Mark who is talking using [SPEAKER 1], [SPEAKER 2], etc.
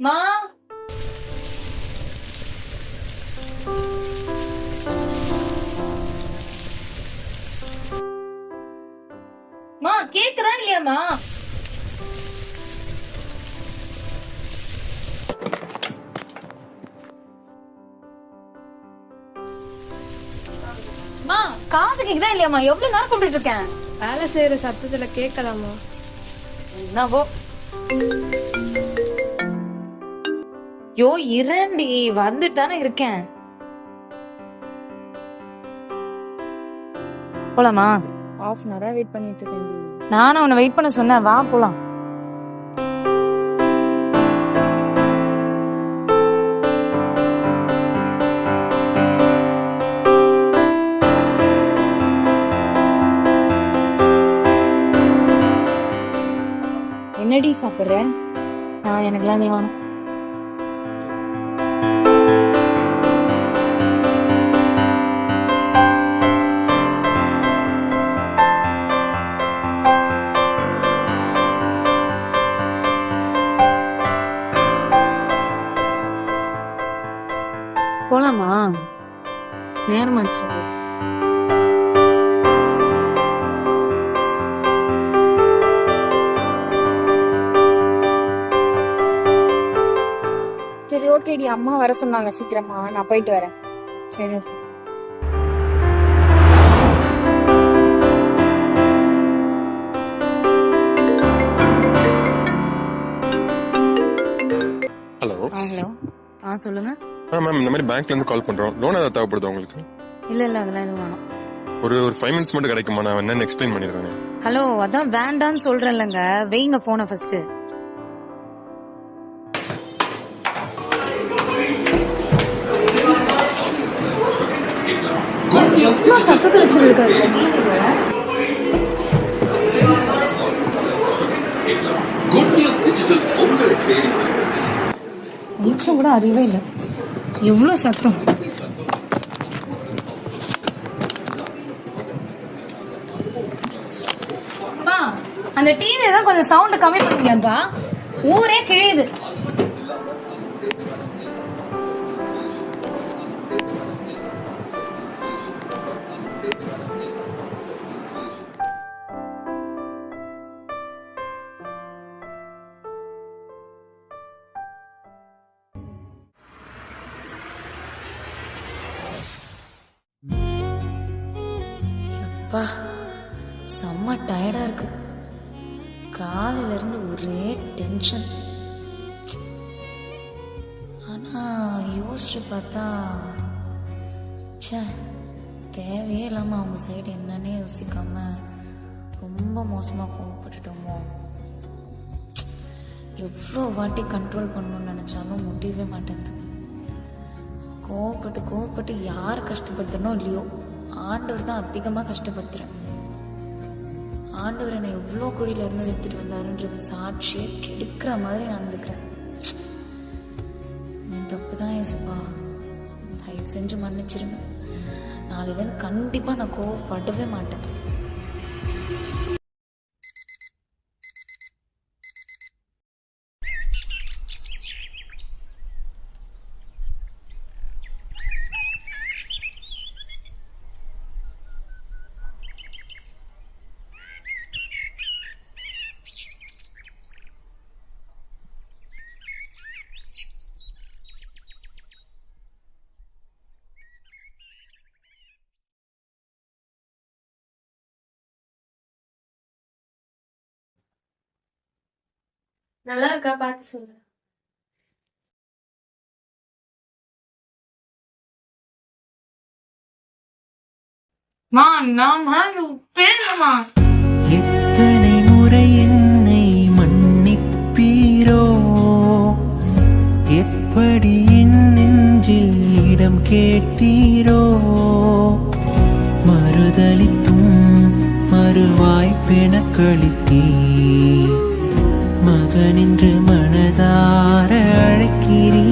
[SPEAKER 1] மா? மா கேக்குறா இல்லையாமா மா காது கேக்குதா இல்லையாமா எவ்வளவு நேரம் கூப்பிட்டு இருக்கேன்?
[SPEAKER 2] வேலை செய்யற சத்தத்துல கேட்கலாமா?
[SPEAKER 1] என்னவோ. யோ இரண்டி வந்துட்டு தானே இருக்கேன். போலாமா?
[SPEAKER 2] ஆஃப் அன் ஹவரா வெயிட் பண்ணிட்டு இருக்கேன்
[SPEAKER 1] நானும் உன்னை வெயிட் பண்ண சொன்னேன். வா போலாம்.
[SPEAKER 2] என்னடி சாப்பிடுற?
[SPEAKER 1] நான் எனக்குலாம் நீ வேணும். போலாமா? நேரமாச்சு.
[SPEAKER 2] சரி ஓகேடி அம்மா வர சொன்னாங்க சீக்கிரமா. நான் போயிட்டு வரேன். சரி okay.
[SPEAKER 3] ஹலோ
[SPEAKER 1] ஹலோ ஆ சொல்லுங்க.
[SPEAKER 3] ஆ மேம் இந்த மாதிரி பேங்க்ல இருந்து கால் பண்றோம். லோன் ஏதாவது தேவைப்படுதா உங்களுக்கு?
[SPEAKER 1] இல்ல இல்ல அதெல்லாம் எதுவும் வேணாம்.
[SPEAKER 3] ஒரு ஒரு ஃபைவ் மினிட்ஸ் மட்டும் கிடைக்குமா? நான் என்னன்னு எக்ஸ்பிளைன் பண்ணிடுறேன்.
[SPEAKER 1] ஹலோ அதான் வேண்டான்னு சொல்றேன்லங்க. வைங்க போனை ஃபர்ஸ்ட் வச்சிருக்காரு. கூட அறிவே இல்லை. எவ்வளோ சத்தம்? அந்த டிவியை தான் கொஞ்சம் சவுண்ட் கம்மி பண்ணிக்கலாம்ப்பா ஊரே கிழியுது. அப்பா செம்ம டயர்டா இருக்கு. காலையில இருந்து ஒரே டென்ஷன் ஆனா யோசிச்சு பார்த்தா ச்சே தேவையே இல்லாம அவங்க சைடு என்னன்னே யோசிக்காம ரொம்ப மோசமா கோவப்பட்டுட்டோமோ. எவ்வளோ வாட்டி கண்ட்ரோல் பண்ணணும்னு நினச்சாலும் முடியவே மாட்டேங்குது. கோவப்பட்டு கோவப்பட்டு யார் கஷ்டப்படுத்தணும் இல்லையோ. ஆண்டவர் தான் அதிகமாக கஷ்டப்படுத்துறேன் ஆண்டவர் என்னை எவ்வளோ குழியில இருந்து எடுத்துட்டு வந்தாருன்றது சாட்சியை கெடுக்கிற மாதிரி நடந்துக்கிறேன் என் தப்பு தான் ஏசப்பா. தயவு செஞ்சு மன்னிச்சிருங்க. நாளையிலேருந்து கண்டிப்பாக நான் கோவப்படவே மாட்டேன்.
[SPEAKER 2] நல்லா இருக்கா பார்த்து சொல்லு.
[SPEAKER 1] மா நான் பேசலாமா?
[SPEAKER 4] எத்தனை முறை என்னை மன்னிப்பீரோ? எப்படி என் நெஞ்சில் இடம் கேட்டீரோ? மறுதளித்தும் மறுவாய்ப்பென கழித்தீ மகனின்று மனதார அழைக்கிறீ